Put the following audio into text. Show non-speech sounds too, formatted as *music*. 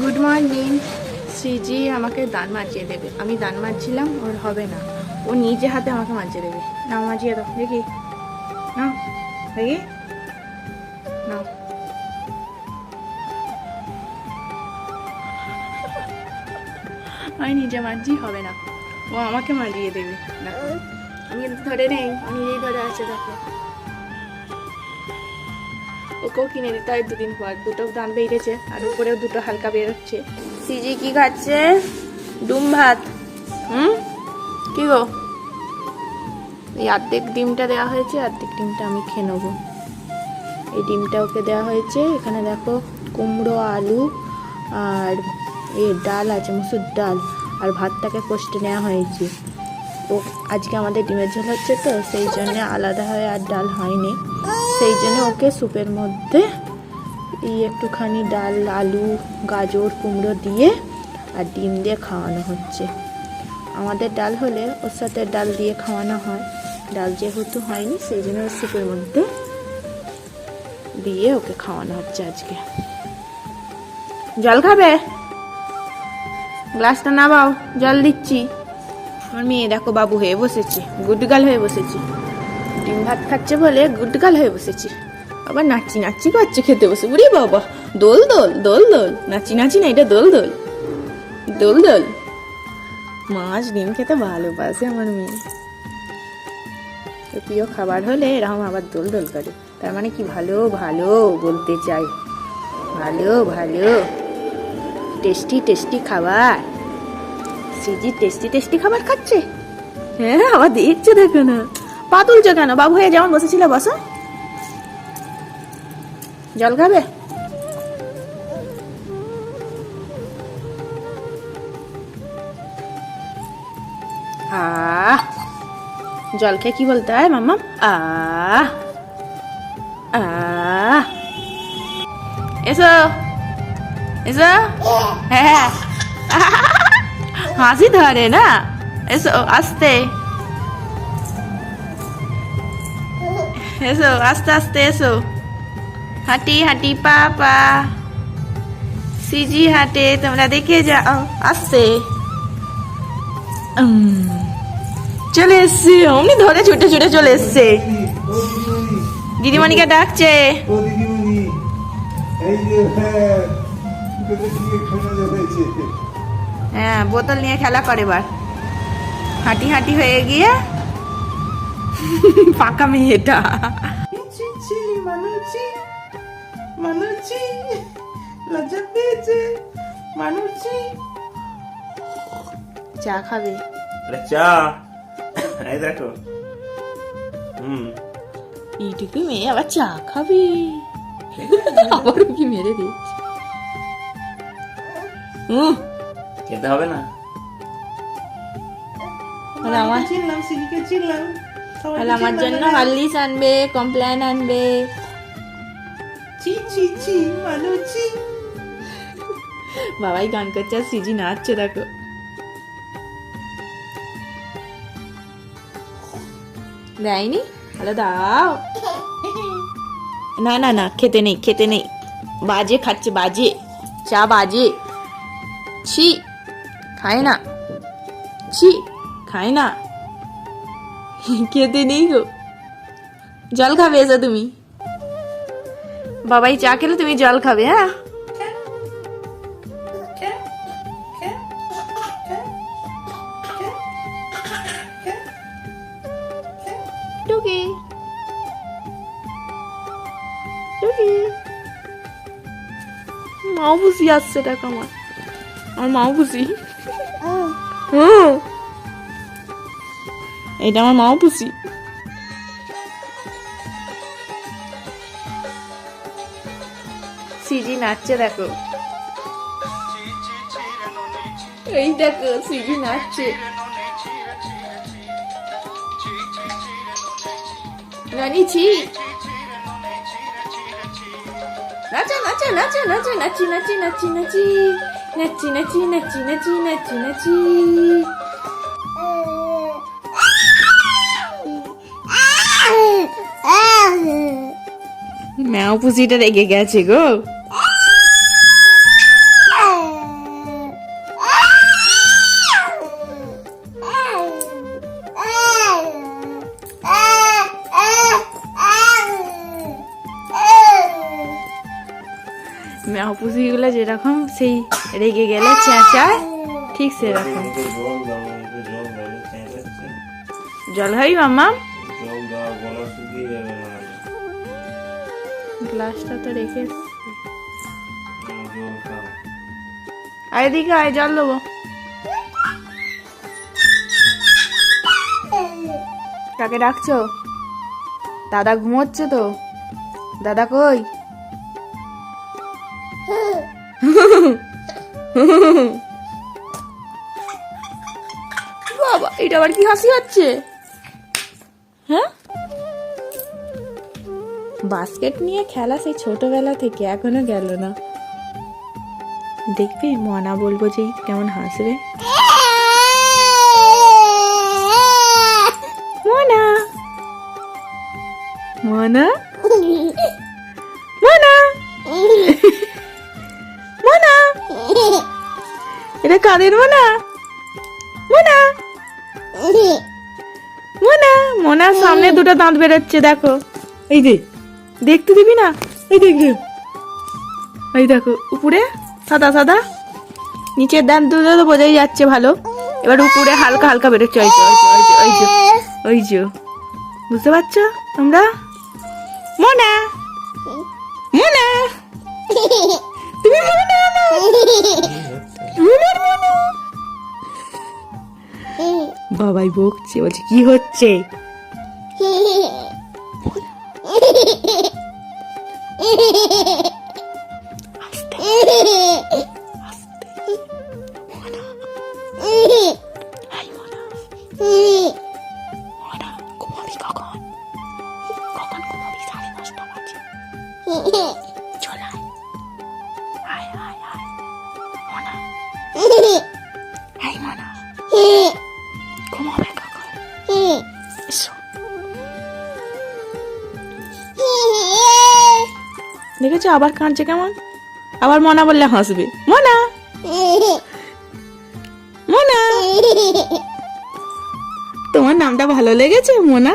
Good morning Shreeji আমাকে দান মাজিয়ে দেবে। আমি দান মারছিলাম ওর হবে না। ও নিজে হাতে আমাকে মাজিয়ে দেবে। না মাজিয়ে দাও। দেখি। না দেখি। না আমি নিজে মাজি, হবে না। ও আমাকে মাজিয়ে দেবে। আমি ধরে নেই। আমি নিজেই ধরে আছে, দেখো। ওকেও কিনে দিতে হয়, দুদিন পর। দুটো দান বেড়েছে, আর উপরেও দুটো হালকা বেরোচ্ছে। সিজি কি খাচ্ছে? ডুম ভাত। হুম? কি গো? এই অর্ধেক ডিমটা দেওয়া হয়েছে, অর্ধেক ডিমটা আমি খেয়ে নেব। এই ডিমটা ওকে দেওয়া হয়েছে। এখানে দেখো কুমড়ো, আলু আর এ ডাল আছে, মুসুর ডাল। আর ভাতটাকে কষতে নেওয়া হয়েছে। ও আজকে আমাদের ডিমের ঝোল হচ্ছে তো, সেই জন্য আলাদা হয়ে আর ডাল হয়নি। সেই জন্য ওকে স্যুপের মধ্যে এই একটুখানি ডাল, আলু, গাজর, কুমড়ো দিয়ে আর ডিম দিয়ে খাওয়ানো হচ্ছে। আমাদের ডাল হলে ওর সাথে ডাল দিয়ে খাওয়ানো হয়। ডাল যেহেতু হয়নি, সেই জন্য স্যুপের মধ্যে দিয়ে ওকে খাওয়ানো হচ্ছে আজকে। জল খাবে? গ্লাসটা নামাও, জল দিচ্ছি। আমার মেয়ে দেখো বাবু হয়ে বসেছে, গুডগাল হয়ে বসেছি। ডিম ভাত খাচ্ছে বলে গুডগাল হয়ে বসেছি। আবার নাচি নাচি করছে খেতে বসে। উড়ি বাবা, দোল দোল দোল দোল। নাচি নাচি না, এটা দোল দোল। দোল দোল। মাছ ডিম খেতে ভালোবাসে আমার মেয়ে। প্রিয় খাবার হলে এরকম আবার দোল দোল করে। তার মানে কি ভালো ভালো বলতে চাই। ভালো ভালো। টেস্টি টেস্টি খাবার। সিজি টেস্টি টেস্টি খাবার খাচ্ছে। হ্যাঁ আবার দেখছে দেখো না। পা তুলছো কেন? বাবু হয়ে যেমন বসেছিল বসো। জল খাবে? আহ! জল খেয়ে কি বলতে হয় মাম্মা? আহ! আহ! এসো। এসো। হ্যাঁ। হাসি ধরে না? এসো, আস্তে। এসো, আস্তে আস্তে, এসো। হাঁটি হাঁটি, পা পা। সিজি হাঁটে, তোমরা দেখে যাও। আস্তে। চলে এসছে। অমনি ধরে ছুটে ছুটে চলে এসছে। দিদিমণিকে ডাকছে। এই যে হ্যাঁ হ্যাঁ বোতল নিয়ে খেলা করে এবার। হাঁটি হাঁটি হয়ে গিয়ে *laughs* পাকা মেয়েটা। চা খাবে? চা এই দেখো। হুম। এইটুকু মেয়ে আবার চা খাবে। *laughs* আবার কি মেরে দিচ্ছে? হুম খেতে হবে না? তাহলে আমার চিনলাম সিজিকে চিনলাম। তাহলে আমার জন্য হরলিক্স আনবে কমপ্লেন আনবে। বাবাই গান করছে আর সিজি নাচছে দেখো। দেয়নি? তাহলে দাও। না না না খেতে নেই খেতে নেই। বাজে খাচ্ছে বাজে। চা বাজে। ছি। খায় না ছি খায় না খেতে নেই গো। জল খাবে এসো তুমি। বাবাই চা খেলে তুমি জল খাবে হ্যাঁ? টুকি। টুকি। মাও বুঝি আসছে, দেখো আমার। আমার মাও বুঝি। হুম। এটা আমার মাও বুঝি সিজি নাচছে দেখো। এই দেখো সিজি নাচছে। নানি ছি। নাচো নাচো নাচো নাচো নাচি নাচি নাচি নাচি। নাচি নাচি নাচি নাচি নাচি নাচি ম্যাও পুষিটা রেগে গেছে গো। না পুষিগুলো যেরকম, সেই রেগে গেলে চেঁচায়, ঠিক সেরকম। জল হয় মামা গ্লাসটা তো রেখে। আয় এদিকে আয়, জল দেবো। কাকে ডাকছো? দাদা ঘুমোচ্ছে তো। দাদা কই? বাবা, এটা আবার কি হাসি হচ্ছে? হ্যাঁ? বাস্কেট নিয়ে খেলা সেই ছোটবেলা থেকে এখনও গেল না। দেখবি, মনা বলব যে কেমন হাসবে? মনা! মনা? মনা! মনা! এটা কাদের মোনা? মনা? মনা মনার সামনে দুটো দাঁত বেরোচ্ছে দেখো। এই যে দেখতে দিবি না? এই দেখ রে। এই দেখো উপরে। সাদা সাদা। নিচের দাঁত দুটো তো বোঝাই যাচ্ছে ভালো। এবার উপরে হালকা হালকা বেরোচ্ছে ওই যে, ওই যে ওই যে। বুঝতে পারছ তোমরা? মোনা! মোনা! তুমি মোনা! বাবাই বকছে বলছে কি হচ্ছে? হাই মোনা মোনা। ঘুমাবি কখন কখন ঘুমাবি সাড়ে দশটা বাজে চল আয় আয় মোনা মোনা। দেখেছ আবার কাঁদছে কেমন? আবার মনা বললে হাসবে। মনা! মোনা! *laughs* তোমার নামটা ভালো লেগেছে মোনা?